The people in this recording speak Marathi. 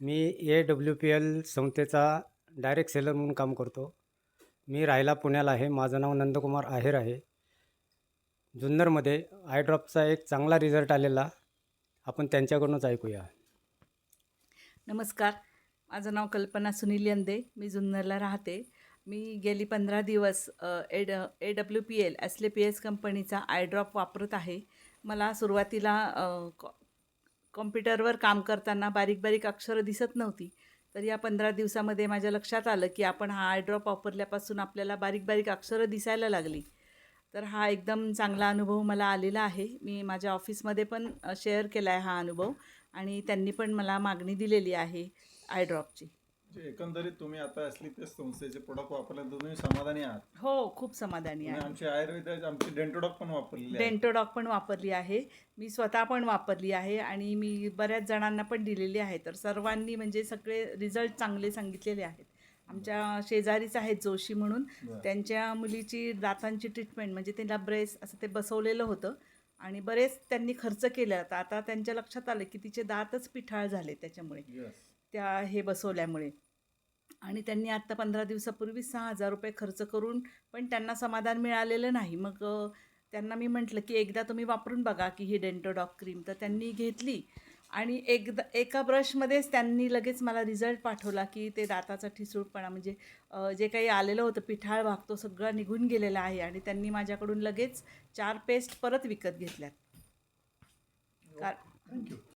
Me A W P L संस्थेचा डायरेक्ट सेलर म्हणून काम करतो. मी राहायला पुण्याला आहे. माझं नाव नंदकुमार आहेर आहे. जुन्नरमध्ये आय ड्रॉपचा एक चांगला रिझल्ट आलेला. आपण त्यांच्याकडूनच ऐकूया. नमस्कार. माझं नाव कल्पना सुनील यंदे. मी जुन्नरला राहते. मी गेली पंधरा दिवस ए ड ए डब्ल्यू पी एल ॲस्ले पी एस कंपनीचा आय ड्रॉप वापरत आहे. मला सुरुवातीला कॉ कॉम्प्युटरवर काम करताना बारीक बारीक अक्षरं दिसत नव्हती. तर या पंधरा दिवसामध्ये माझ्या लक्षात आलं की आपण हा आयड्रॉप वापरल्यापासून आपल्याला बारीक बारीक अक्षरं दिसायला लागली. तर हा एकदम चांगला अनुभव मला आलेला आहे. मी माझ्या ऑफिसमध्ये पण शेअर केला आहे हा अनुभव आणि त्यांनी पण मला मागणी दिलेली आहे आयड्रॉपची एकंदरीत तुम्ही आता असली त्या संस्थेचे प्रोडक्ट वापरल्यानंतर तुम्ही समाधानी आहात. हो खूप समाधानी आहे. आमची आयुर्वेद आमची डेंटोडॉक पण वापरलेली आहे. डेंटोडॉक पण वापरली आहे. मी स्वतः पण वापरली आहे आणि मी बऱ्याच जणांना पण दिलेली आहे. तर सर्वांनी म्हणजे सगळे रिझल्ट चांगले सांगितलेले आहेत. आमच्या शेजारीच आहेत जोशी म्हणून. बरं. त्यांच्या मुलीची दातांची ट्रीटमेंट म्हणजे तिला ब्रेस असं ते बसवलेलं होतं. आणि बरेच त्यांनी खर्च केला. तर आता त्यांच्या लक्षात आलं की तिचे दातच पिठाळ झाले त्याच्यामुळे. Yes. त्या हे बसवल्यामुळे. आणि त्यांनी आत्ता पंधरा दिवसापूर्वी सहा हजार रुपये खर्च करून पण त्यांना समाधान मिळालेलं नाही. मग त्यांना मी म्हटलं की एकदा तुम्ही वापरून बघा की ही डेंटोडॉक क्रीम. तर त्यांनी घेतली आणि एकदा एका ब्रशमध्येच त्यांनी लगेच मला रिझल्ट पाठवला की ते दाताचा ठिसूळपणा म्हणजे जे काही आलेलं होतं पिठाळ भाग तो सगळा निघून गेलेला आहे आणि त्यांनी माझ्याकडून लगेच चार पेस्ट परत विकत घेतल्यात. Car thank you